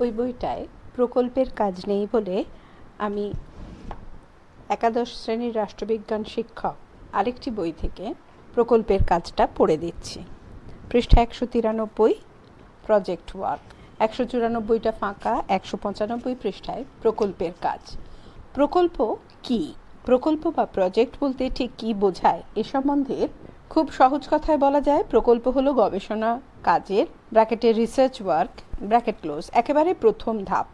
ওই বইটায় প্রকল্পের কাজ নেই বলে আমি একাদশ শ্রেণির রাষ্ট্রবিজ্ঞান শিক্ষক আরেকটি বই থেকে প্রকল্পের কাজটা পড়ে দিচ্ছি। পৃষ্ঠা একশো তিরানব্বই প্রজেক্ট ওয়ার্ক একশো চুরানব্বইটা ফাঁকা, একশো পঁচানব্বই পৃষ্ঠায় প্রকল্পের কাজ। প্রকল্প কি? প্রকল্প বা প্রজেক্ট বলতে ঠিক কি বোঝায় এ সম্বন্ধে খুব সহজ কথায় বলা যায়, প্রকল্প হলো গবেষণা কাজের, ব্র্যাকেটের রিসার্চ ওয়ার্ক ব্র্যাকেট ক্লোজ একেবারে প্রথম ধাপ।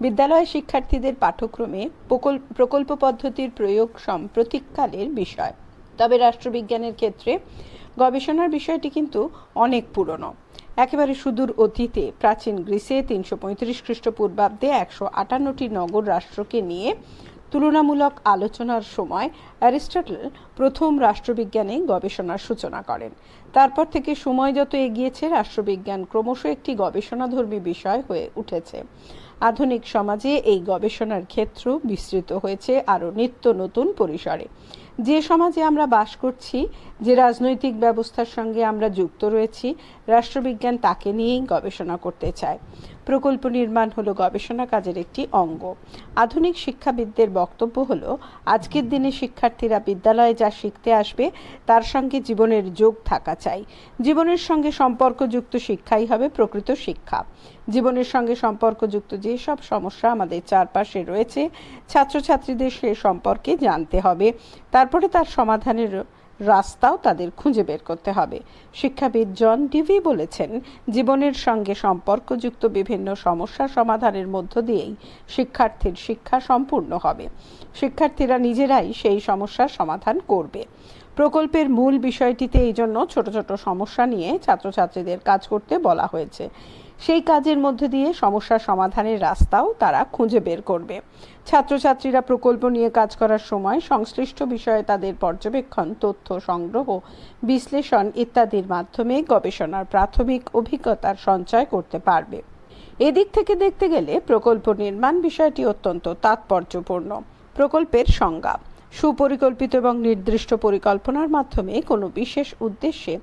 বিদ্যালয় শিক্ষার্থীদের পাঠ্যক্রমে প্রকল্প প্রকল্প পদ্ধতির প্রয়োগ সাম্প্রতিককালের বিষয়। তবে রাষ্ট্রবিজ্ঞানের ক্ষেত্রে গবেষণার বিষয়টি কিন্তু অনেক পুরনো। একেবারে সুদূর অতীতে প্রাচীন গ্রিসে তিনশো পঁয়ত্রিশ খ্রিস্টপূর্বাব্দে একশো আটান্নটি নগর রাষ্ট্রকে নিয়ে তুলনামূলক আলোচনার সময় অ্যারিস্টটল প্রথম রাষ্ট্রবিজ্ঞানে গবেষণার সূচনা করেন। তারপর থেকে সময় যত এগিয়েছে, রাষ্ট্রবিজ্ঞান ক্রমশ একটি গবেষণাধর্মী বিষয় হয়ে উঠেছে। আধুনিক সমাজে এই গবেষণার ক্ষেত্র বিস্তৃত হয়েছে আরও নিত্য নতুন পরিসরে। যে সমাজে আমরা বাস করছি, যে রাজনৈতিক ব্যবস্থার সঙ্গে আমরা যুক্ত রয়েছি, রাষ্ট্রবিজ্ঞান তাকে নিয়েই গবেষণা করতে চায়। প্রকল্প নির্মাণ হলো গবেষণা কাজের একটি অঙ্গ। আধুনিক শিক্ষাবিদদের বক্তব্য হলো, আজকের দিনে শিক্ষার্থীরা বিদ্যালয়ে যা শিখতে আসবে, তার সঙ্গে জীবনের যোগ থাকা চাই। জীবনের সঙ্গে সম্পর্কযুক্ত শিক্ষাই হবে প্রকৃত শিক্ষা। জীবনের সঙ্গে সম্পর্কযুক্ত যেসব সমস্যা আমাদের চারপাশে রয়েছে, ছাত্রছাত্রীদের সে সম্পর্কে জানতে হবে। তারপরে তার সমাধানের রাস্তাও তাদের খুঁজে বের করতে হবে। শিক্ষাবিদ জন ডিভি বলেছেন, জীবনের সঙ্গে সম্পর্কযুক্ত বিভিন্ন সমস্যা সমাধানের মধ্য দিয়েই শিক্ষার্থীর শিক্ষা সম্পূর্ণ হবে। শিক্ষার্থীরা নিজেরাই সেই সমস্যার সমাধান করবে। প্রকল্পের মূল বিষয়টিতে এই জন্য ছোট ছোট সমস্যা নিয়ে ছাত্রছাত্রীদের কাজ করতে বলা হয়েছে। সেই কাজের মধ্যে দিয়ে সমস্যা সমাধানের রাস্তাও তারা খুঁজে বের করবে। ছাত্রছাত্রীরা প্রকল্প নিয়ে কাজ করার সময় সংশ্লিষ্ট বিষয়ে তাদের পর্যবেক্ষণ, তথ্য সংগ্রহ, বিশ্লেষণ ইত্যাদির মাধ্যমে গবেষণার প্রাথমিক অভিজ্ঞতার সঞ্চয় করতে পারবে। এদিক থেকে দেখতে গেলে প্রকল্প নির্মাণ বিষয়টি অত্যন্ত তাৎপর্যপূর্ণ। প্রকল্পের সংজ্ঞা, সুপরিকল্পিত এবং নির্দিষ্ট পরিকল্পনার মাধ্যমে কোনো বিশেষ উদ্দেশ্যে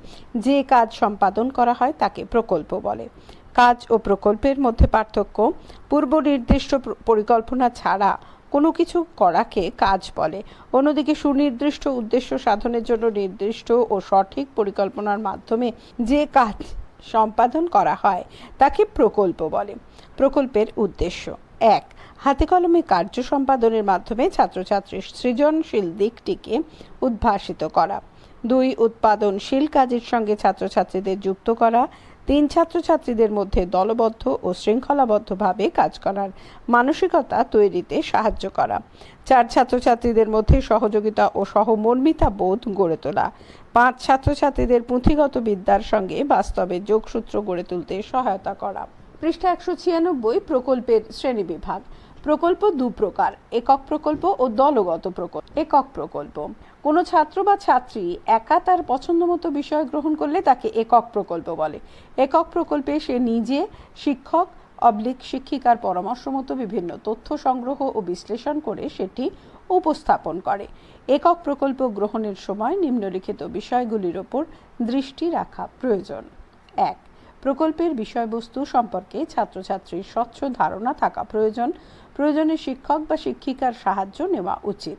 যে কাজ সম্পাদন করা হয় তাকে প্রকল্প বলে। কাজ ও প্রকল্পের মধ্যে পার্থক্য, পূর্ব নির্দিষ্ট পরিকল্পনা ছাড়া কোনো কিছু করাকে কাজ বলে। অন্যদিকে সুনির্দিষ্ট উদ্দেশ্য সাধনের জন্য নির্দিষ্ট ও সঠিক পরিকল্পনার মাধ্যমে যে কাজ সম্পাদন করা হয়, তাকে প্রকল্প বলে। প্রকল্পের উদ্দেশ্য এক, হাতে কলমে কার্য সম্পাদনের মাধ্যমে ছাত্রছাত্রীর সৃজনশীল দিকটিকে উদ্ভাসিত করা। দুই, উৎপাদনশীল কাজের সঙ্গে ছাত্রছাত্রীদের যুক্ত করা। তিন ছাত্রছাত্রীদের মধ্যে দলবদ্ধ ও শৃঙ্খলাবদ্ধভাবে কাজ করার মানসিকতা তৈরিতে সাহায্য করা। চার ছাত্রছাত্রীদের মধ্যে সহযোগিতা ও সহমর্মিতা বোধ গড়ে তোলা। পাঁচ ছাত্রছাত্রীদের পুঁথিগত বিদ্যার সঙ্গে বাস্তবে যোগসূত্র গড়ে তুলতে সহায়তা করা। পৃষ্ঠা একশো ছিয়ানব্বই প্রকল্পের শ্রেণীবিভাগ প্রকল্প দু প্রকার, একক প্রকল্প ও দলগত প্রকল্প। একক প্রকল্প। কোনো ছাত্র বা ছাত্রী একা তার পছন্দ মতো বিষয় গ্রহণ করলে তাকে একক প্রকল্প বলে। একক প্রকল্পে সে নিজে শিক্ষক, অবলিক শিক্ষিকার পরামর্শ মতো বিভিন্ন তথ্য সংগ্রহ ও বিশ্লেষণ করে সেটি উপস্থাপন করে। একক প্রকল্প গ্রহণের সময় নিম্নলিখিত বিষয়গুলির ওপর দৃষ্টি রাখা প্রয়োজন। এক, প্রকল্পের বিষয়বস্তু সম্পর্কে ছাত্রছাত্রীর স্বচ্ছ ধারণা থাকা প্রয়োজন। প্রয়োজনে শিক্ষক বা শিক্ষিকার সাহায্য নেওয়া উচিত।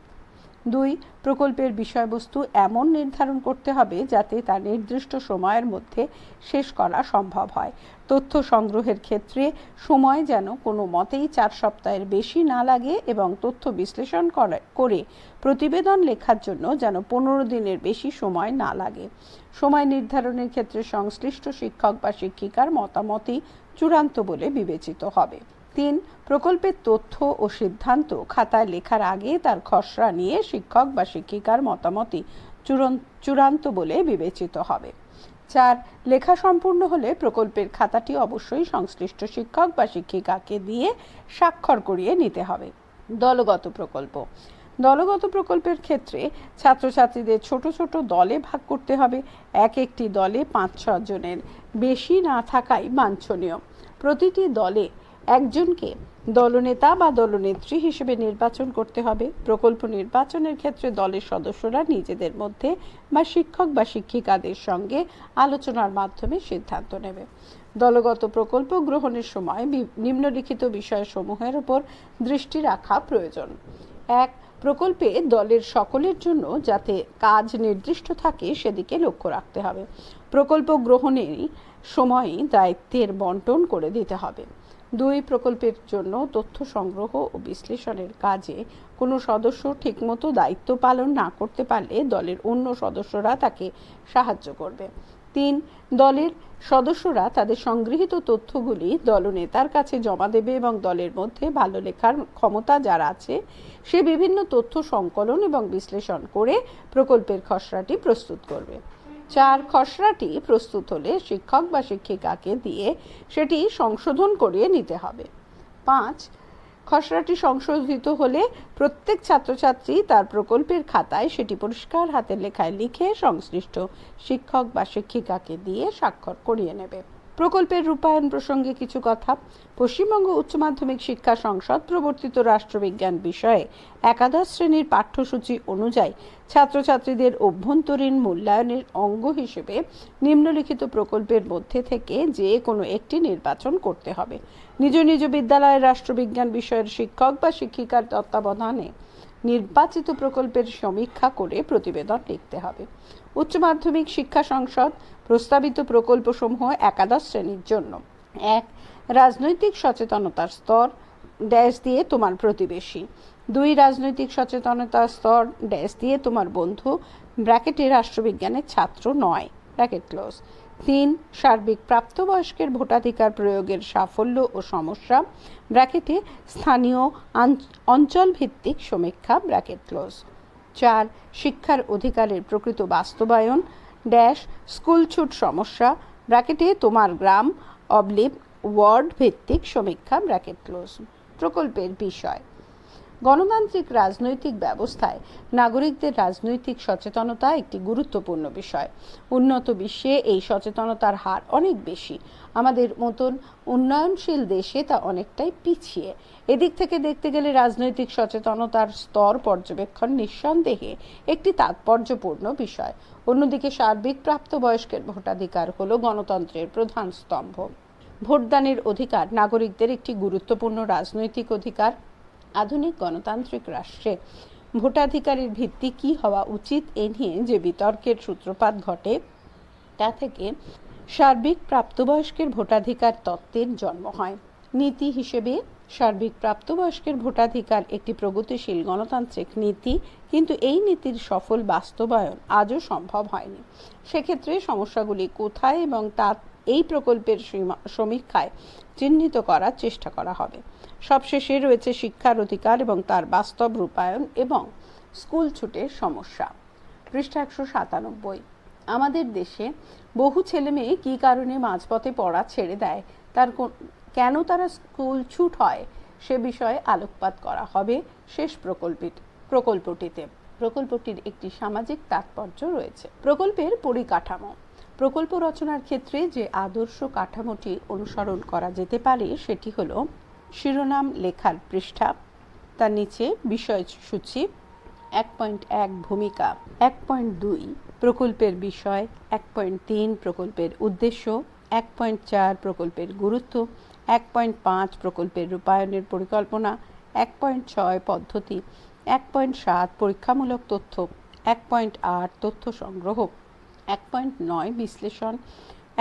দুই, প্রকল্পের বিষয়বস্তু এমন নির্ধারণ করতে হবে যাতে তা নির্দিষ্ট সময়ের মধ্যে শেষ করা সম্ভব হয়। তথ্য সংগ্রহের ক্ষেত্রে সময় যেন কোনো মতেই চার সপ্তাহের বেশি না লাগে এবং তথ্য বিশ্লেষণ করে প্রতিবেদন লেখার জন্য যেন পনেরো দিনের বেশি সময় না লাগে। সময় নির্ধারণের ক্ষেত্রে সংশ্লিষ্ট শিক্ষক বা শিক্ষিকার মতামতই চূড়ান্ত বলে বিবেচিত হবে। তিন, প্রকল্পের তথ্য ও সিদ্ধান্ত খাতায় লেখার আগে তার খসড়া নিয়ে শিক্ষক বা শিক্ষিকার মতামতই চূড়ান্ত বলে বিবেচিত হবে। চার, লেখা সম্পূর্ণ হলে প্রকল্পের খাতাটি অবশ্যই সংশ্লিষ্ট শিক্ষক বা শিক্ষিকাকে দিয়ে স্বাক্ষর করিয়ে নিতে হবে। দলগত প্রকল্প। দলগত প্রকল্পের ক্ষেত্রে ছাত্রছাত্রীদের ছোট ছোট দলে ভাগ করতে হবে। এক একটি দলে পাঁচ ছ জনের। বেশি না থাকাই বাঞ্ছনীয়। প্রতিটি দলে একজনকে দলনেতা বা দলনেত্রী হিসেবে নির্বাচন করতে হবে। প্রকল্প নির্বাচনের ক্ষেত্রে দলের সদস্যরা নিজেদের মধ্যে বা শিক্ষক বা শিক্ষিকাদের সঙ্গে আলোচনার মাধ্যমে সিদ্ধান্ত নেবে। দলগত প্রকল্প গ্রহণের সময় নিম্নলিখিত বিষয়সমূহের উপর দৃষ্টি রাখা প্রয়োজন। এক, প্রকল্পে দলের সকলের জন্য যাতে কাজ নির্দিষ্ট থাকে সেদিকে লক্ষ্য রাখতে হবে। প্রকল্প গ্রহণের সময়ই দায়িত্বের বন্টন করে দিতে হবে। দুই প্রকল্পের জন্য তথ্য সংগ্রহ ও বিশ্লেষণের কাজে কোনো সদস্য ঠিকমতো দায়িত্ব পালন না করতে পারলে দলের অন্য সদস্যরা তাকে সাহায্য করবে। তিন, দলের সদস্যরা তাদের সংগৃহীত তথ্যগুলি দলনেতার কাছে জমা দেবে এবং দলের মধ্যে ভালো লেখার ক্ষমতা যারা আছে, সে বিভিন্ন তথ্য সংকলন এবং বিশ্লেষণ করে প্রকল্পের খসড়াটি প্রস্তুত করবে। চার খসড়াটি প্রস্তুত হলে শিক্ষক বা শিক্ষিকাকে দিয়ে সেটি সংশোধন করিয়ে নিতে হবে। পাঁচ, খসড়াটি সংশোধিত হলে প্রত্যেক ছাত্রছাত্রী তার প্রকল্পের খাতায় সেটি পরিষ্কার হাতের লেখায় লিখে সংশ্লিষ্ট শিক্ষক বা শিক্ষিকাকে দিয়ে স্বাক্ষর করিয়ে নেবে। প্রকল্পের রূপায়ণ প্রসঙ্গে কিছু কথা। পশ্চিমবঙ্গ উচ্চ মাধ্যমিক শিক্ষা সংসদ প্রবর্তিত রাষ্ট্রবিজ্ঞান বিষয়ে একাদশ শ্রেণির পাঠ্যসূচি অনুযায়ী ছাত্রছাত্রীদের অভ্যন্তরীণ মূল্যায়নের অঙ্গ হিসেবে নিম্নলিখিত প্রকল্পের মধ্যে থেকে যে কোনো একটি নির্বাচন করতে হবে। নিজ নিজ বিদ্যালয়ের রাষ্ট্রবিজ্ঞান বিষয়ের শিক্ষক বা শিক্ষিকার তত্ত্বাবধানে নির্বাচিত প্রকল্পের সমীক্ষা করে প্রতিবেদন লিখতে হবে। উচ্চ মাধ্যমিক শিক্ষা সংসদ প্রস্তাবিত প্রকল্পসমূহ একাদশ শ্রেণির জন্য। এক, রাজনৈতিক সচেতনতার স্তর ড্যাশ দিয়ে তোমার প্রতিবেশী। দুই, রাজনৈতিক সচেতনতার স্তর ড্যাশ দিয়ে তোমার বন্ধু, ব্র্যাকেটে রাষ্ট্রবিজ্ঞানের ছাত্র নয়। Bracket close. তিন, সার্বিক প্রাপ্তবয়স্কের ভোটাধিকার প্রয়োগের সাফল্য ও সমস্যা। ব্র্যাকেটে স্থানীয় আঞ্চ- অঞ্চল ভিত্তিক সমীক্ষা, ব্র্যাকেট ক্লোজ। চার, শিক্ষার অধিকারের প্রকৃত বাস্তবায়ন। ড্যাশ, স্কুল ছুট সমস্যা, ব্র্যাকেটে তোমার গ্রাম অবলিপ ওয়ার্ড ভিত্তিক সমীক্ষা, ব্র্যাকেট ক্লোজ। প্রকল্পের বিষয়। গণতান্ত্রিক রাজনৈতিক ব্যবস্থায় নাগরিকদের রাজনৈতিক সচেতনতা একটি গুরুত্বপূর্ণ বিষয়। উন্নত বিশ্বে এই সচেতনতার হার অনেক বেশি। আমাদের মতন উন্নয়নশীল দেশে তা অনেকটাই পিছিয়ে। এদিক থেকে দেখতে গেলে রাজনৈতিক সচেতনতার স্তর পর্যবেক্ষণ নিঃসন্দেহে একটি তাৎপর্যপূর্ণ বিষয়। অন্যদিকে সার্বিক প্রাপ্তবয়স্কের ভোটাধিকার হল গণতন্ত্রের প্রধান স্তম্ভ। ভোটদানের অধিকার নাগরিকদের একটি গুরুত্বপূর্ণ রাজনৈতিক অধিকার। আধুনিক গণতান্ত্রিক রাষ্ট্রে। ভোটাধিকারের ভিত্তি কী হওয়া উচিত এ নিয়ে যে বিতর্কের সূত্রপাত ঘটে, তা থেকে সার্বিক প্রাপ্তবয়স্কের ভোটাধিকার তত্ত্বের জন্ম হয়। নীতি হিসেবে সার্বিক প্রাপ্তবয়স্কের ভোটাধিকার একটি প্রগতিশীল গণতান্ত্রিক নীতি, কিন্তু এই নীতির সফল বাস্তবায়ন আজও সম্ভব হয়নি। সেক্ষেত্রে সমস্যাগুলি কোথায় এবং তা এই প্রকল্পের সমীক্ষায় চিহ্নিত করার চেষ্টা করা হবে। সবশেষে রয়েছে শিক্ষার অধিকার এবং তার বাস্তব রূপায়ণ এবং স্কুল ছুটের সমস্যা। পৃষ্ঠা একশো সাতানব্বই। আমাদের দেশে বহু ছেলে মেয়ে কী কারণে মাঝপথে পড়া ছেড়ে দেয়? তার কেন তারা স্কুল ছুট হয়? সে বিষয়ে আলোকপাত করা হবে শেষ প্রকল্পিত প্রকল্পটিতে। প্রকল্পটির একটি সামাজিক তাৎপর্য রয়েছে। প্রকল্পের পরিকাঠামো। প্রকল্প রচনার ক্ষেত্রে যে আদর্শ কাঠামোটি অনুসরণ করা যেতে পারে, সেটি হলো শিরোনাম লেখার পৃষ্ঠা, তার নিচে বিষয়সূচি এক পয়েন্ট এক ভূমিকা, এক পয়েন্ট দুই প্রকল্পের বিষয়, এক পয়েন্ট তিন প্রকল্পের উদ্দেশ্য, এক পয়েন্ট চার প্রকল্পের গুরুত্ব, এক পয়েন্ট পাঁচ প্রকল্পের রূপায়ণের পরিকল্পনা, এক পয়েন্ট ছয় পদ্ধতি, এক পয়েন্ট সাত পরীক্ষামূলক তথ্য, এক পয়েন্ট আট তথ্য সংগ্রহ। এক পয়েন্ট নয় বিশ্লেষণ,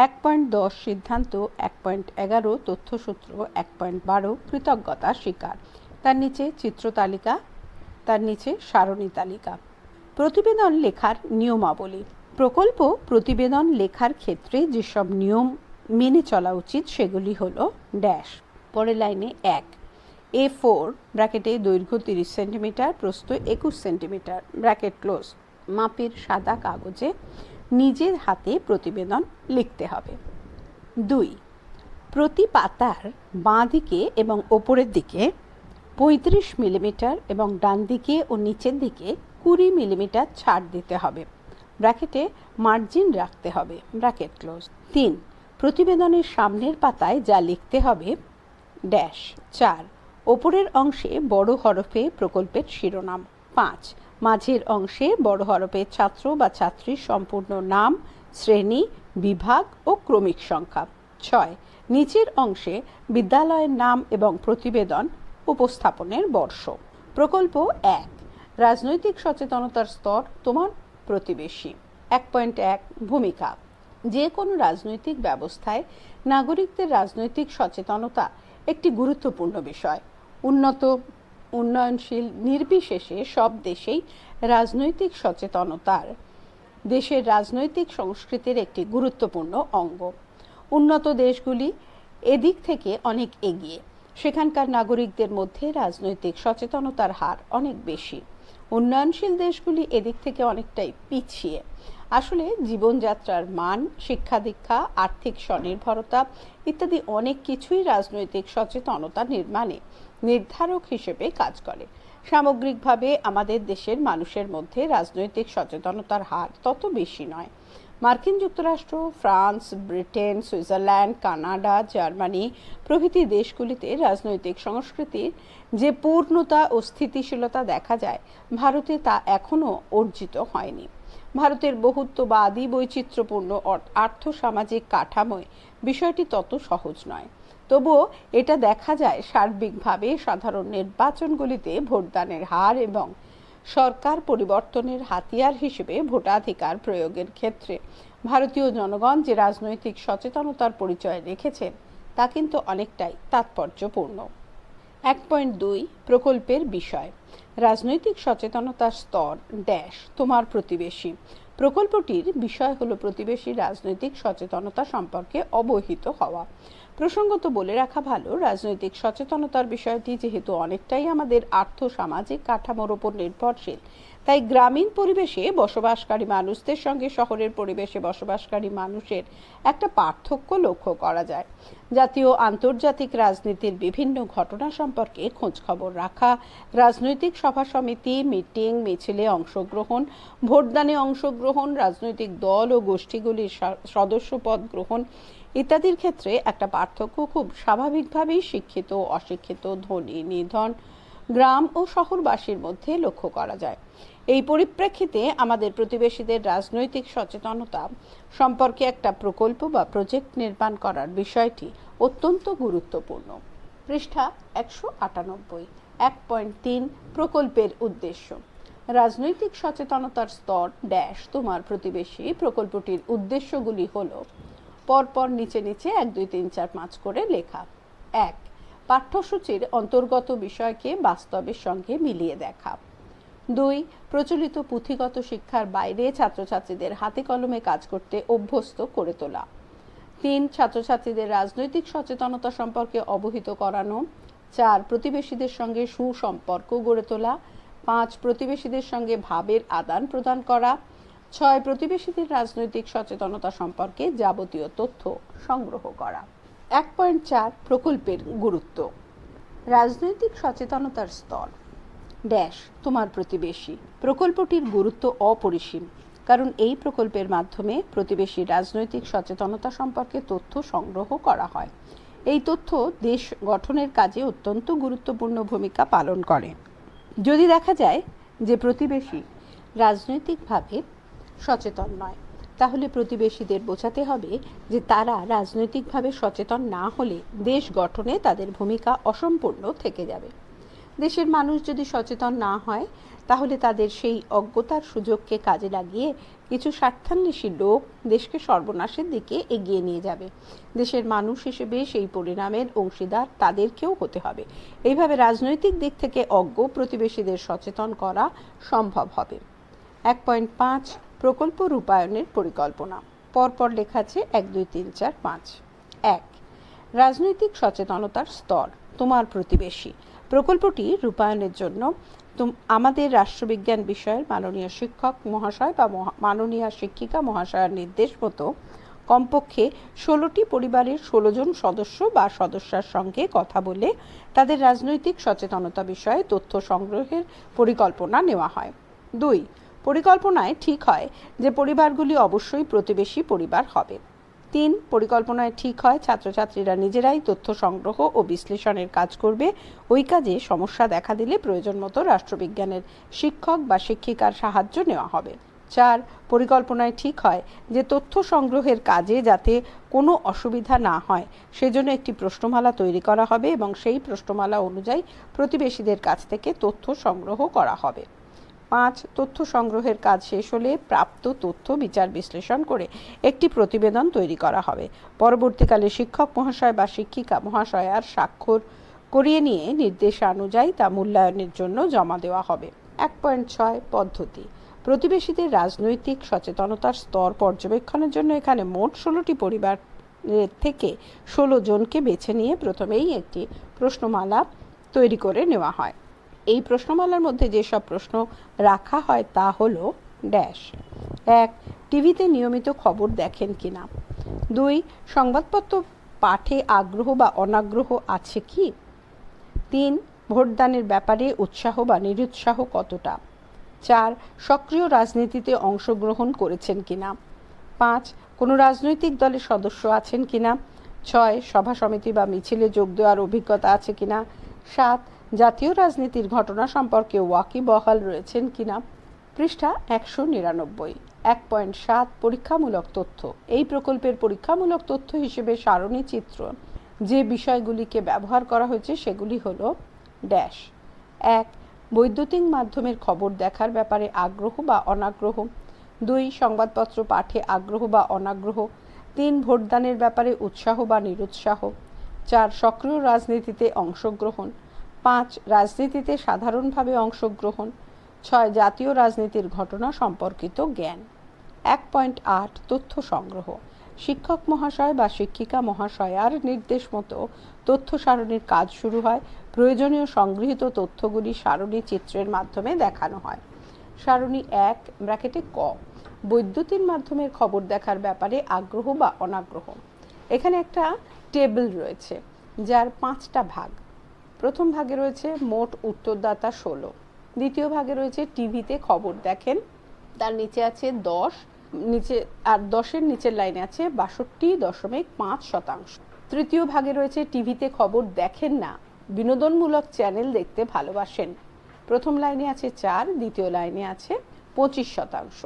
এক পয়েন্ট দশ সিদ্ধান্ত, এক পয়েন্ট এগারো তথ্যসূত্র, এক পয়েন্ট বারো কৃতজ্ঞতা স্বীকার। তার নিচে চিত্র তালিকা, তার নিচে সারণী তালিকা। প্রতিবেদন লেখার নিয়মাবলী। প্রকল্প প্রতিবেদন লেখার ক্ষেত্রে যেসব নিয়ম মেনে চলা উচিত সেগুলি হল ড্যাশ, পরের লাইনে এক। এ ফোর, ব্র্যাকেটে দৈর্ঘ্য তিরিশ সেন্টিমিটার, প্রস্থ একুশ সেন্টিমিটার, ব্র্যাকেট ক্লোজ, মাপের সাদা কাগজে নিজের হাতে প্রতিবেদন লিখতে হবে। দুই, প্রতি পাতার বাঁ দিকে এবং ওপরের দিকে পঁয়ত্রিশ মিলিমিটার এবং ডান দিকে ও নিচের দিকে কুড়ি মিলিমিটার ছাড় দিতে হবে। ব্র্যাকেটে মার্জিন রাখতে হবে। Bracket close. তিন, প্রতিবেদনের সামনের পাতায় যা লিখতে হবে, ড্যাশ চার, ওপরের অংশে বড় হরফে প্রকল্পের শিরোনাম। পাঁচ মাঝের অংশে বড় হরফে ছাত্র বা ছাত্রীর সম্পূর্ণ নাম, শ্রেণি, বিভাগ ও ক্রমিক সংখ্যা। ছয়, নিচের অংশে বিদ্যালয়ের নাম এবং প্রতিবেদন, উপস্থাপনের বর্ষ। প্রকল্প এক, রাজনৈতিক সচেতনতার স্তর, তোমার প্রতিবেশী। এক পয়েন্ট এক, ভূমিকা। যে কোনো রাজনৈতিক ব্যবস্থায় নাগরিকদের রাজনৈতিক সচেতনতা একটি গুরুত্বপূর্ণ বিষয়। উন্নত উন্নয়নশীল, নির্বিশেষে সব দেশেই রাজনৈতিক সচেতনতার, দেশের রাজনৈতিক সংস্কৃতির একটি গুরুত্বপূর্ণ অঙ্গ। উন্নত দেশগুলি এদিক থেকে অনেক এগিয়ে। সেখানকার নাগরিকদের মধ্যে রাজনৈতিক সচেতনতার হার অনেক বেশি। উন্নয়নশীল দেশগুলি এদিক থেকে অনেকটাই পিছিয়ে। আসলে জীবনযাত্রার মান, শিক্ষা দীক্ষা, আর্থিক স্বনির্ভরতা ইত্যাদি অনেক কিছুই রাজনৈতিক সচেতনতা নির্মাণে নির্ধারক হিসেবে কাজ করে। সামগ্রিকভাবে আমাদের দেশের মানুষের মধ্যে রাজনৈতিক সচেতনতার হার তত বেশি নয়। মার্কিন যুক্তরাষ্ট্র, France, Britain, Switzerland, Canada, Germany প্রভৃতি দেশগুলিতে রাজনৈতিক সংস্কৃতির যে পূর্ণতা ও স্থিতিশীলতা দেখা যায়, ভারতে তা এখনও অর্জিত হয়নি। ভারতের বহুত্ববাদী বৈচিত্র্যপূর্ণ আর্থসামাজিক কাঠামোয় বিষয়টি তত সহজ নয়। তবুও এটা দেখা যায় সার্বিকভাবে সাধারণ নির্বাচনগুলিতে ভোটদানের হার এবং সরকার পরিবর্তনের হাতিয়ার হিসেবে ভোটাধিকার প্রয়োগের ক্ষেত্রে। ভারতীয় জনগণ যে রাজনৈতিক সচেতনতার পরিচয় রেখেছেন তা কিন্তু অনেকটাই তাৎপর্যপূর্ণ। এক পয়েন্ট দুই প্রকল্পের বিষয়। রাজনৈতিক সচেতনতার স্তর ড্যাশ তোমার প্রতিবেশী। প্রকল্পটির বিষয় হলো প্রতিবেশী রাজনৈতিক সচেতনতা সম্পর্কে অবহিত হওয়া। প্রসঙ্গত বলে রাখা ভালো, রাজনৈতিক সচেতনতার বিষয়টি যেহেতু অনেকটাই আমাদের আর্থ সামাজিক কাঠামোর ওপর নির্ভরশীল তাই গ্রামীণ পরিবেশে বসবাসকারী মানুষদের সঙ্গে শহরের পরিবেশে বসবাসকারী মানুষের একটা পার্থক্য লক্ষ্য করা যায়। জাতীয় আন্তর্জাতিক রাজনীতির বিভিন্ন ঘটনা সম্পর্কে খোঁজখবর রাখা, রাজনৈতিক সভা সমিতি, মিটিং, মিছিলে অংশগ্রহণ, ভোটদানে অংশগ্রহণ, রাজনৈতিক দল ও গোষ্ঠীগুলির সদস্যপদ গ্রহণ ইত্যাদির ক্ষেত্রে একটা পার্থক্য খুব স্বাভাবিকভাবেই শিক্ষিত অশিক্ষিত ধনী নিধন গ্রাম ও শহরবাসীর মধ্যে লক্ষ্য করা যায়। এই পরিপ্রেক্ষিতে আমাদের প্রতিবেশীদের রাজনৈতিক সচেতনতা সম্পর্কে একটা প্রকল্প বা প্রজেক্ট নির্মাণ করার বিষয়টি অত্যন্ত গুরুত্বপূর্ণ। পৃষ্ঠা একশো আটানব্বই, এক পয়েন্ট তিন প্রকল্পের উদ্দেশ্য। রাজনৈতিক সচেতনতার স্তর ড্যাশ তোমার প্রতিবেশী প্রকল্পটির উদ্দেশ্যগুলি হল, পরপর নিচে নিচে এক, দুই, তিন, চার, পাঁচ করে লেখা। এক পাঠ্যসূচির অন্তর্গত বিষয়কে বাস্তবের সঙ্গে মিলিয়ে দেখা। দুই, প্রচলিত পুঁথিগত শিক্ষার বাইরে ছাত্রছাত্রীদের হাতে কলমে কাজ করতে অভ্যস্ত করে তোলা। তিন, ছাত্রছাত্রীদের রাজনৈতিক সচেতনতা সম্পর্কে অবহিত করানো। চার, প্রতিবেশীদের সঙ্গে সুসম্পর্ক গড়ে তোলা। পাঁচ, প্রতিবেশীদের সঙ্গে ভাবের আদান প্রদান করা। ছয়, প্রতিবেশীদের রাজনৈতিক সচেতনতা সম্পর্কে যাবতীয় তথ্য সংগ্রহ করা। এক পয়েন্ট চার প্রকল্পের গুরুত্ব। রাজনৈতিক সচেতনতার স্তর। ড্যাশ, তোমার প্রতিবেশী। প্রকল্পটির গুরুত্ব অপরিসীম, কারণ এই প্রকল্পের মাধ্যমে প্রতিবেশী রাজনৈতিক সচেতনতা সম্পর্কে তথ্য সংগ্রহ করা হয়। এই তথ্য দেশ গঠনের কাজে অত্যন্ত গুরুত্বপূর্ণ ভূমিকা পালন করে। যদি দেখা যায় যে প্রতিবেশী রাজনৈতিকভাবে সচেতন নয় তাহলে প্রতিবেশীদের বোঝাতে হবে যে তারা রাজনৈতিকভাবে সচেতন না হলে দেশ গঠনে তাদের ভূমিকা অসম্পূর্ণ থেকে যাবে। দেশের মানুষ যদি সচেতন না হয়, তাহলে তাদের সেই অজ্ঞতার সুযোগকে কাজে লাগিয়ে কিছু স্বার্থান্বেষী লোক দেশকে সর্বনাশের দিকে এগিয়ে নিয়ে যাবে। দেশের মানুষ হিসেবে সেই পরিণামের অংশীদার তাদেরকেও হতে হবে। এইভাবে রাজনৈতিক দিক থেকে অজ্ঞ প্রতিবেশীদের সচেতন করা সম্ভব হবে। এক পয়েন্ট পাঁচ প্রকল্প রূপায়ণের পরিকল্পনা। পরপর লেখা আছে এক, দুই, তিন, চার, পাঁচ। এক, রাজনৈতিক সচেতনতার স্তর, তোমার প্রতিবেশী। প্রকল্পটি রূপায়ণের জন্য আমাদের রাষ্ট্রবিজ্ঞান বিষয়ের মাননীয় শিক্ষক মহাশয় বা মাননীয় শিক্ষিকা মহাশয়ের নির্দেশ মতো কমপক্ষে ষোলোটি পরিবারের ষোলো জন সদস্য বা সদস্যার সঙ্গে কথা বলে তাদের রাজনৈতিক সচেতনতা বিষয়ে তথ্য সংগ্রহের পরিকল্পনা নেওয়া হয়। দুই পরিকল্পনায় ঠিক হয় যে পরিবারগুলি অবশ্যই প্রতিবেশী পরিবার হবে। তিন, পরিকল্পনায় ঠিক হয় ছাত্রছাত্রীরা নিজেরাই তথ্য সংগ্রহ ও বিশ্লেষণের কাজ করবে। ওই কাজে সমস্যা দেখা দিলে প্রয়োজন মতো রাষ্ট্রবিজ্ঞানের শিক্ষক বা শিক্ষিকার সাহায্য নেওয়া হবে। চার, পরিকল্পনায় ঠিক হয় যে তথ্য সংগ্রহের কাজে যাতে কোনো অসুবিধা না হয়, সেজন্য একটি প্রশ্নমালা তৈরি করা হবে এবং সেই প্রশ্নমালা অনুযায়ী প্রতিবেশীদের কাছ থেকে তথ্য সংগ্রহ করা হবে। পাঁচ তথ্য সংগ্রহের কাজ শেষ হলে প্রাপ্ত তথ্য বিচার বিশ্লেষণ করে একটি প্রতিবেদন তৈরি করা হবে। পরবর্তীকালে শিক্ষক মহাশয় বা শিক্ষিকা মহাশয়ার স্বাক্ষর করিয়ে নিয়ে নির্দেশানুযায়ী তা মূল্যায়নের জন্য জমা দেওয়া হবে। এক পয়েন্ট ছয় পদ্ধতি। প্রতিবেশীদের রাজনৈতিক সচেতনতার স্তর পর্যবেক্ষণের জন্য এখানে মোট ষোলোটি পরিবার থেকে ষোলো জনকে বেছে নিয়ে প্রথমেই একটি প্রশ্নমালা তৈরি করে নেওয়া হয়। এই প্রশ্নমালার মধ্যে যেসব প্রশ্ন রাখা হয় তা হলো ড্যাশ এক, টিভিতে নিয়মিত খবর দেখেন কিনা? দুই, সংবাদপত্র পাঠে আগ্রহ বা অনাগ্রহ আছে কি? তিন, ভোটদানের ব্যাপারে উৎসাহ বা নিরুৎসাহ কতটা? চার, সক্রিয় রাজনীতিতে অংশগ্রহণ করেছেন কিনা? পাঁচ, কোনো রাজনৈতিক দলের সদস্য আছেন কিনা? ছয়, সভা সমিতি বা মিছিলে যোগ দেওয়ার অভিজ্ঞতা আছে কিনা? সাত জাতীয় রাজনীতির ঘটনা সম্পর্কে ওয়াকিবহাল রয়েছেন কিনা? পৃষ্ঠা একশো নিরানব্বই, এক পয়েন্ট সাত পরীক্ষামূলক তথ্য। এই প্রকল্পের পরীক্ষামূলক তথ্য হিসেবে সারণী চিত্র। যে বিষয়গুলিকে ব্যবহার করা হয়েছে সেগুলি হল, ড্যাশ। এক বৈদ্যুতিক মাধ্যমের খবর দেখার ব্যাপারে আগ্রহ বা অনাগ্রহ। দুই, সংবাদপত্র পাঠে আগ্রহ বা অনাগ্রহ। তিন, ভোটদানের ব্যাপারে উৎসাহ বা নিরুৎসাহ। চার, সক্রিয় রাজনীতিতে অংশগ্রহণ। পাঁচ রাজনীতিতে সাধারণভাবে অংশগ্রহণ, ছয় জাতীয় রাজনীতির ঘটনা সম্পর্কিত জ্ঞান, এক পয়েন্ট আট তথ্য সংগ্রহ। শিক্ষক মহাশয় বা শিক্ষিকা মহাশয়ার নির্দেশ মতো তথ্য সারণীর কাজ শুরু হয়। প্রয়োজনীয় সংগৃহীত তথ্যগুলি সারণী চিত্রের মাধ্যমে দেখানো হয়। সারণী এক, ব্র্যাকেটে ক, বৈদ্যুতিন মাধ্যমের খবর দেখার ব্যাপারে আগ্রহ বা অনাগ্রহ। এখানে একটা টেবিল রয়েছে, যার পাঁচটা ভাগ। প্রথম ভাগে রয়েছে মোট উত্তরদাতা ষোলো। দ্বিতীয় ভাগে রয়েছে টিভিতে খবর দেখেন। তার নিচে আছে দশ, নিচে, আর দশের নিচের লাইনে আছে বাষট্টি দশমিক পাঁচ শতাংশ। তৃতীয় ভাগে রয়েছে টিভিতে খবর দেখেন না, বিনোদনমূলক চ্যানেল দেখতে ভালোবাসেন। প্রথম লাইনে আছে চার, দ্বিতীয় লাইনে আছে পঁচিশ শতাংশ।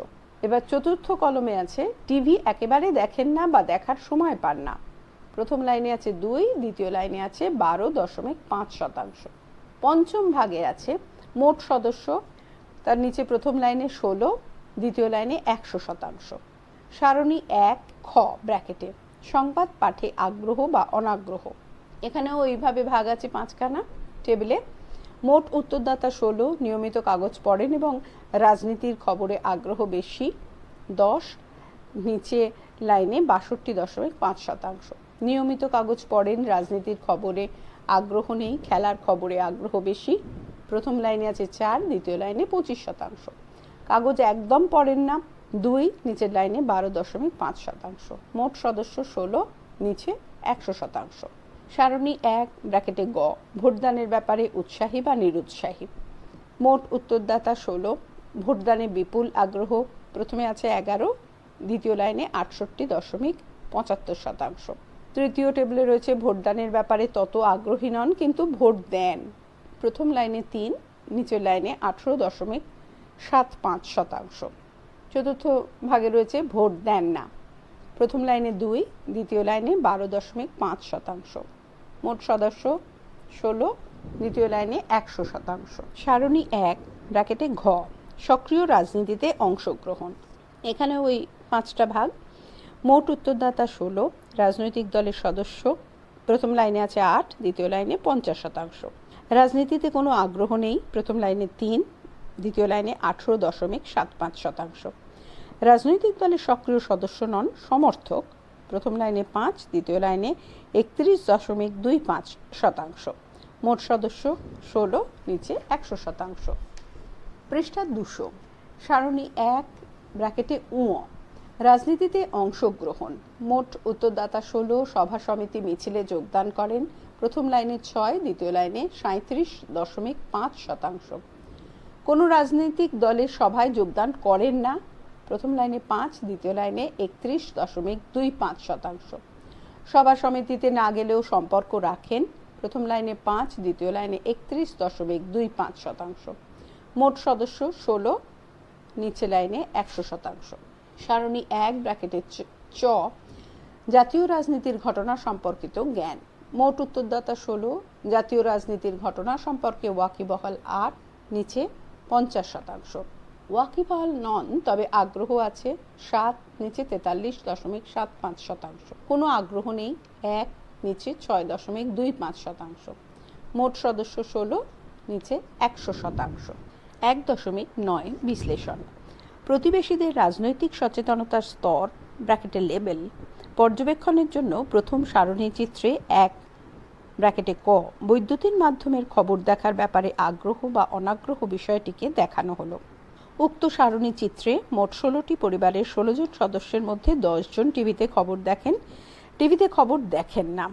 এবার চতুর্থ কলমে আছে টিভি একেবারে দেখেন না বা দেখার সময় পান না। প্রথম লাইনে আছে দুই, দ্বিতীয় লাইনে আছে বারো দশমিক পাঁচ শতাংশ। পঞ্চম ভাগে আছে মোট সদস্য, তার নিচে প্রথম লাইনে ষোলো, দ্বিতীয় লাইনে একশো শতাংশ। সারণী এক, খ ব্র্যাকেটে, সংবাদ পাঠে আগ্রহ বা অনাগ্রহ। এখানেও ওইভাবে ভাগ আছে পাঁচখানা টেবিলে। মোট উত্তরদাতা ষোলো, নিয়মিত কাগজ পড়েন এবং রাজনীতির খবরে আগ্রহ বেশি, দশ, নিচে লাইনে বাষট্টি দশমিক পাঁচ শতাংশ। নিয়মিত কাগজ পড়েন, রাজনীতির খবরে আগ্রহ নেই, খেলার খবরে আগ্রহ বেশি। প্রথম লাইনে আছে চার, দ্বিতীয় লাইনে পঁচিশ শতাংশ। কাগজ একদম পড়েন না, দুই, নিচের লাইনে বারো দশমিক পাঁচ শতাংশ। মোট সদস্য ষোলো, নিচে একশো শতাংশ। সারণী এক, ব্র্যাকেটে গ, ভোটদানের ব্যাপারে উৎসাহী বা নিরুৎসাহী। মোট উত্তরদাতা ষোলো, ভোটদানে বিপুল আগ্রহ, প্রথমে আছে এগারো, দ্বিতীয় লাইনে আটষট্টি দশমিক পঁচাত্তর শতাংশ। তৃতীয় টেবিলে রয়েছে ভোটদানের ব্যাপারে তত আগ্রহী নন, কিন্তু ভোট দেন। প্রথম লাইনে তিন, নিচের লাইনে আঠেরো দশমিক সাত পাঁচ শতাংশ। চতুর্থ ভাগে রয়েছে ভোট দেন না। প্রথম লাইনে দুই, দ্বিতীয় লাইনে বারো দশমিক পাঁচ শতাংশ। মোট সদস্য ষোলো, দ্বিতীয় লাইনে একশো শতাংশ। সারণী এক, ব্র্যাকেটে ঘ, সক্রিয় রাজনীতিতে অংশগ্রহণ। এখানে ওই পাঁচটা ভাগ। মোট উত্তরদাতা ষোলো রাজনৈতিক দলের সদস্য। প্রথম লাইনে আছে আট, দ্বিতীয় লাইনে পঞ্চাশ শতাংশ। রাজনীতিতে কোনো আগ্রহ নেই, প্রথম লাইনে তিন, দ্বিতীয় লাইনে আঠেরো দশমিক সাত পাঁচ শতাংশ। রাজনৈতিক দলের সক্রিয় সদস্য নন, সমর্থক। প্রথম লাইনে পাঁচ, দ্বিতীয় লাইনে একত্রিশ দশমিক দুই পাঁচ শতাংশ। মোট সদস্য ষোলো, নিচে একশো শতাংশ। পৃষ্ঠা দুশো। সারণী এক, ব্র্যাকেটে উঁ। রাজনীতিতে অংশগ্রহণ। মোট উত্তরদাতা ষোলো, সভা সমিতি মিছিলে যোগদান করেন। প্রথম লাইনে ছয়, দ্বিতীয় লাইনে সাঁত্রিশ দশমিক পাঁচ শতাংশ। কোনো রাজনৈতিক দলের সভায় যোগদান করেন না। প্রথম লাইনে পাঁচ, দ্বিতীয় লাইনে একত্রিশ দশমিক দুই পাঁচ শতাংশ। সভা সমিতিতে না গেলেও সম্পর্ক রাখেন। প্রথম লাইনে পাঁচ, দ্বিতীয় লাইনে একত্রিশ দশমিক দুই পাঁচ শতাংশ। মোট সদস্য ষোলো, নিচে লাইনে একশো শতাংশ। সারণী এক ব্র্যাকেটের চ- চ, জাতীয় রাজনীতির ঘটনা সম্পর্কিত জ্ঞান। মোট উত্তরদাতা ষোলো, জাতীয় রাজনীতির ঘটনা সম্পর্কে ওয়াকিবহাল আট, নিচে পঞ্চাশ শতাংশ। ওয়াকিবহাল নন, তবে আগ্রহ আছে সাত, নিচে তেতাল্লিশ দশমিক সাত পাঁচ শতাংশ। কোনো আগ্রহ নেই, এক, নিচে ছয় দশমিক দুই পাঁচ শতাংশ। মোট সদস্য ষোলো, নিচে একশো শতাংশ। এক দশমিক নয় বিশ্লেষণ। প্রতিবেশীদের রাজনৈতিক সচেতনতার স্তর ব্র্যাকেটে লেভেল পর্যবেক্ষণের জন্য প্রথম সারণী চিত্রে এক, ব্র্যাকেটে ক, বৈদ্যুতিন মাধ্যমের খবর দেখার ব্যাপারে আগ্রহ বা অনাগ্রহ বিষয়টিকে দেখানো হলো। উক্ত সারণী চিত্রে মোট ষোলোটি পরিবারের ষোলো জন সদস্যের মধ্যে জন টিভিতে খবর দেখেন, টিভিতে খবর দেখেন না।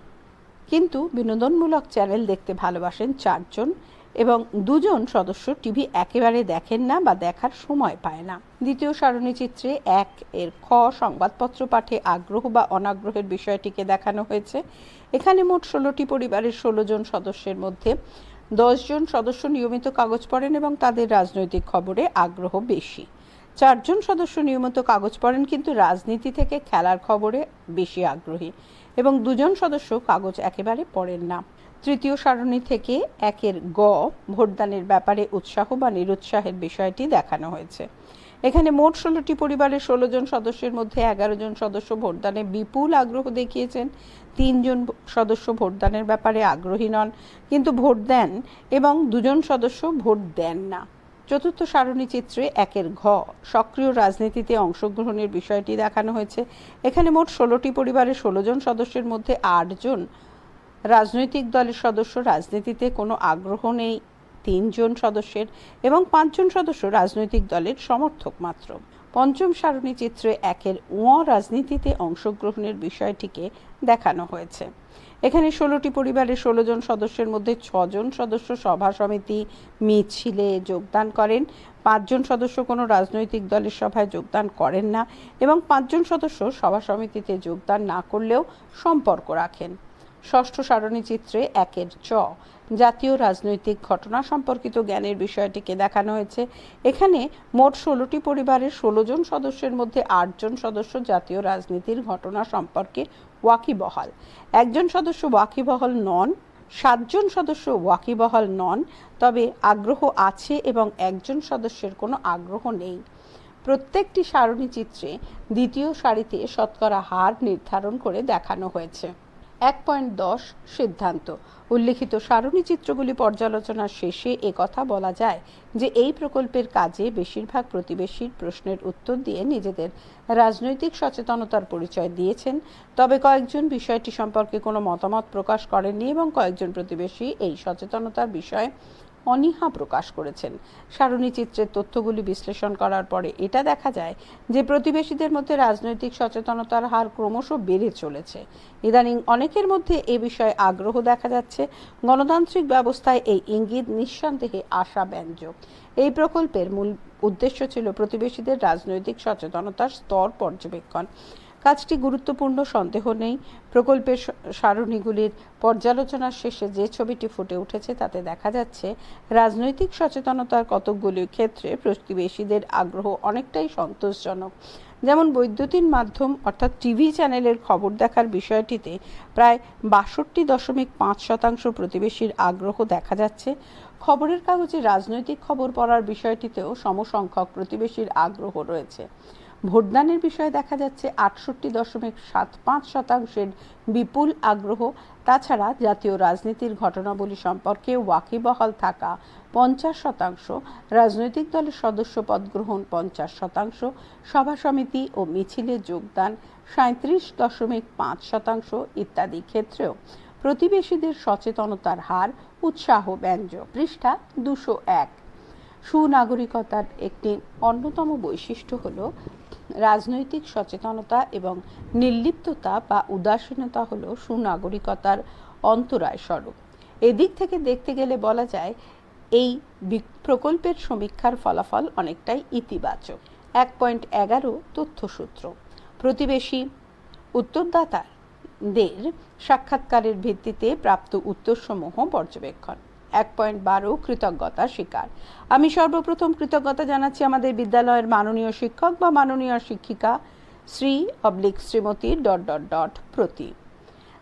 কিন্তু বিনোদনমূলক চ্যানেল দেখতে ভালোবাসেন চারজন এবং দুজন সদস্য টিভি একেবারে দেখেন না বা দেখার সময় পায় না। দ্বিতীয় সারণী চিত্রে এক এর খ সংবাদপত্র পাঠে আগ্রহ বা অনাগ্রহের বিষয়টিকে দেখানো হয়েছে। এখানে মোট ষোলোটি পরিবারের ষোলো জন সদস্যের মধ্যে জন সদস্য নিয়মিত কাগজ পড়েন এবং তাদের রাজনৈতিক খবরে আগ্রহ বেশি। চারজন সদস্য নিয়মিত কাগজ পড়েন কিন্তু রাজনীতি থেকে খেলার খবরে বেশি আগ্রহী এবং দুজন সদস্য কাগজ একেবারে পড়েন না। তৃতীয় সারণী থেকে একের গ ভোটদানের ব্যাপারে উৎসাহ বা নিরুৎসাহের বিষয়টি দেখানো হয়েছে। এখানে মোট ষোলোটি পরিবারের ষোলো জন সদস্যের মধ্যে এগারো জন সদস্য ভোটদানে বিপুল আগ্রহ দেখিয়েছেন। তিনজন সদস্য ভোটদানের ব্যাপারে আগ্রহী নন, কিন্তু ভোট দেন এবং দুজন সদস্য ভোট দেন না। চতুর্থ সারণী চিত্রে একের ঘ সক্রিয় রাজনীতিতে অংশগ্রহণের বিষয়টি দেখানো হয়েছে। এখানে মোট ষোলোটি পরিবারের ষোলো জন সদস্যের মধ্যে আটজন রাজনৈতিক দলের সদস্য রাজনীতিতে কোনো আগ্রহ নেই। তিনজন সদস্যের এবং পাঁচজন সদস্য রাজনৈতিক দলের সমর্থক মাত্র। পঞ্চম সারণী চিত্রে একের ও রাজনীতিতে অংশগ্রহণের বিষয়টিকে দেখানো হয়েছে। এখানে ষোলোটি পরিবারের ষোলো জন সদস্যের মধ্যে ছজন সদস্য সভা সমিতি, মিছিলে যোগদান করেন। পাঁচজন সদস্য কোনো রাজনৈতিক দলের সভায় যোগদান করেন না এবং পাঁচজন সদস্য সভা সমিতিতে যোগদান না করলেও সম্পর্ক রাখেন। ষষ্ঠ সারণী চিত্রে একের চ। জাতীয় রাজনৈতিক ঘটনা সম্পর্কিত জ্ঞানের বিষয়টিকে দেখানো হয়েছে। এখানে মোট ষোলোটি পরিবারের ষোলো জন সদস্যের মধ্যে আটজন সদস্য জাতীয় রাজনীতির ঘটনা সম্পর্কে ওয়াকিবহাল। একজন সদস্য ওয়াকিবহাল নন, সাতজন সদস্য ওয়াকিবহাল নন, তবে আগ্রহ আছে এবং একজন সদস্যের কোনো আগ্রহ নেই। প্রত্যেকটি সারণী চিত্রে দ্বিতীয় সারিতে শতকরা হার নির্ধারণ করে দেখানো হয়েছে। এক পয়েন্ট দশ সিদ্ধান্ত। উল্লিখিত সারণী চিত্রগুলি পর্যালোচনার শেষে কথা বলা যায় যে এই প্রকল্পের কাজে বেশিরভাগ প্রতিবেশীর প্রশ্নের উত্তর দিয়ে নিজেদের রাজনৈতিক সচেতনতার পরিচয় দিয়েছেন। তবে কয়েকজন বিষয়টি সম্পর্কে কোনো মতামত প্রকাশ করেননি এবং কয়েকজন প্রতিবেশী এই সচেতনতার বিষয়ে অনীহা প্রকাশ করেছেন। সারণী চিত্রের তথ্যগুলি বিশ্লেষণ করার পরে এটা দেখা যায় যে প্রতিবেশীদের মধ্যে রাজনৈতিক সচেতনতার হার ক্রমশ বেড়ে চলেছে। ইদানিং অনেকের মধ্যে এ বিষয়ে আগ্রহ দেখা যাচ্ছে। গণতান্ত্রিক ব্যবস্থায় এই ইঙ্গিত নিঃসন্দেহে আশাব্যঞ্জক। এই প্রকল্পের মূল উদ্দেশ্য ছিল প্রতিবেশীদের রাজনৈতিক সচেতনতার স্তর পর্যবেক্ষণ। কাজটি গুরুত্বপূর্ণ, সন্দেহ নেই। প্রকল্পের সারণীগুলির পর্যালোচনার শেষে যে ছবিটি ফুটে উঠেছে তাতে দেখা যাচ্ছে, রাজনৈতিক সচেতনতার কতকগুলি ক্ষেত্রে প্রতিবেশীদের আগ্রহ অনেকটাই সন্তোষজনক। যেমন বৈদ্যুতিন মাধ্যম অর্থাৎ টিভি চ্যানেলের খবর দেখার বিষয়টিতে প্রায় বাষট্টি দশমিক পাঁচ শতাংশ প্রতিবেশীর আগ্রহ দেখা যাচ্ছে। খবরের কাগজে রাজনৈতিক খবর পড়ার বিষয়টিতেও সমসংখ্যক প্রতিবেশীর আগ্রহ রয়েছে। ভোটদানের বিষয়ে দেখা যাচ্ছে আটষট্টি দশমিক সাত পাঁচ শতাংশের বিপুল আগ্রহ। তাছাড়া জাতীয় রাজনীতির ঘটনাবলী সম্পর্কে ওয়াকিবহাল থাকা পঞ্চাশ শতাংশ, রাজনৈতিক দলের সদস্য পদ গ্রহণ পঞ্চাশ শতাংশ, সভা সমিতি ও মিছিলে যোগদান সাঁত্রিশ দশমিক পাঁচ শতাংশ ইত্যাদি ক্ষেত্রেও। প্রতিবেশীদের সচেতনতার হার, উৎসাহ ব্যঞ্জক পৃষ্ঠা দুশো এক। সুনাগরিকতার একটি অন্যতম বৈশিষ্ট্য হল রাজনৈতিক সচেতনতা এবং নির্লিপ্ততা বা উদাসীনতা হল সুনাগরিকতার অন্তরায় স্বরূপ। এদিক থেকে দেখতে গেলে বলা যায়, এই প্রকল্পের সমীক্ষার ফলাফল অনেকটাই ইতিবাচক। এক পয়েন্ট এগারো তথ্যসূত্র। প্রতিবেশী উত্তরদাতাদের সাক্ষাৎকারের ভিত্তিতে প্রাপ্ত উত্তরসমূহ পর্যবেক্ষণ। এক পয়েন্ট বারো কৃতজ্ঞতা স্বীকার আমি সর্বপ্রথম কৃতজ্ঞতা জানাচ্ছি আমাদের বিদ্যালয়ের মাননীয় শিক্ষক বা মাননীয় শিক্ষিকা Shri oblique Shrimati dot dot dot প্রতি।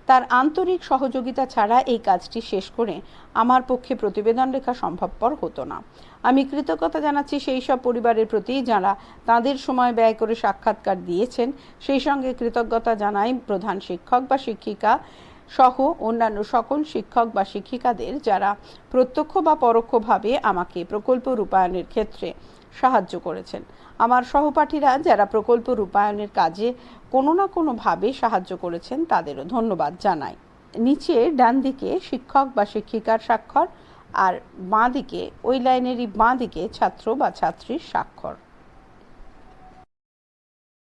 তার আন্তরিক সহযোগিতা ছাড়া এই কাজটি শেষ করে আমার পক্ষে প্রতিবেদন লেখা সম্ভবপর হতো না। আমি কৃতজ্ঞতা জানাচ্ছি সেই সব পরিবারের প্রতি যারা তাদের সময় ব্যয় করে সাক্ষাৎকার দিয়েছেন। সেই সঙ্গে কৃতজ্ঞতা জানাই প্রধান শিক্ষক বা শিক্ষিকা সহ অন্যান্য সকল শিক্ষক বা শিক্ষিকাদের যারা প্রত্যক্ষ বা পরোক্ষভাবে আমাকে প্রকল্প রূপায়ণের ক্ষেত্রে সাহায্য করেছেন। আমার সহপাঠীরা যারা প্রকল্প রূপায়ণের কাজে কোনো না কোনোভাবে সাহায্য করেছেন, তাদেরও ধন্যবাদ জানাই। নিচে ডান দিকে শিক্ষক বা শিক্ষিকার স্বাক্ষর আর বাঁ দিকে, ওই লাইনেরই বাঁ দিকে ছাত্র বা ছাত্রীর স্বাক্ষর।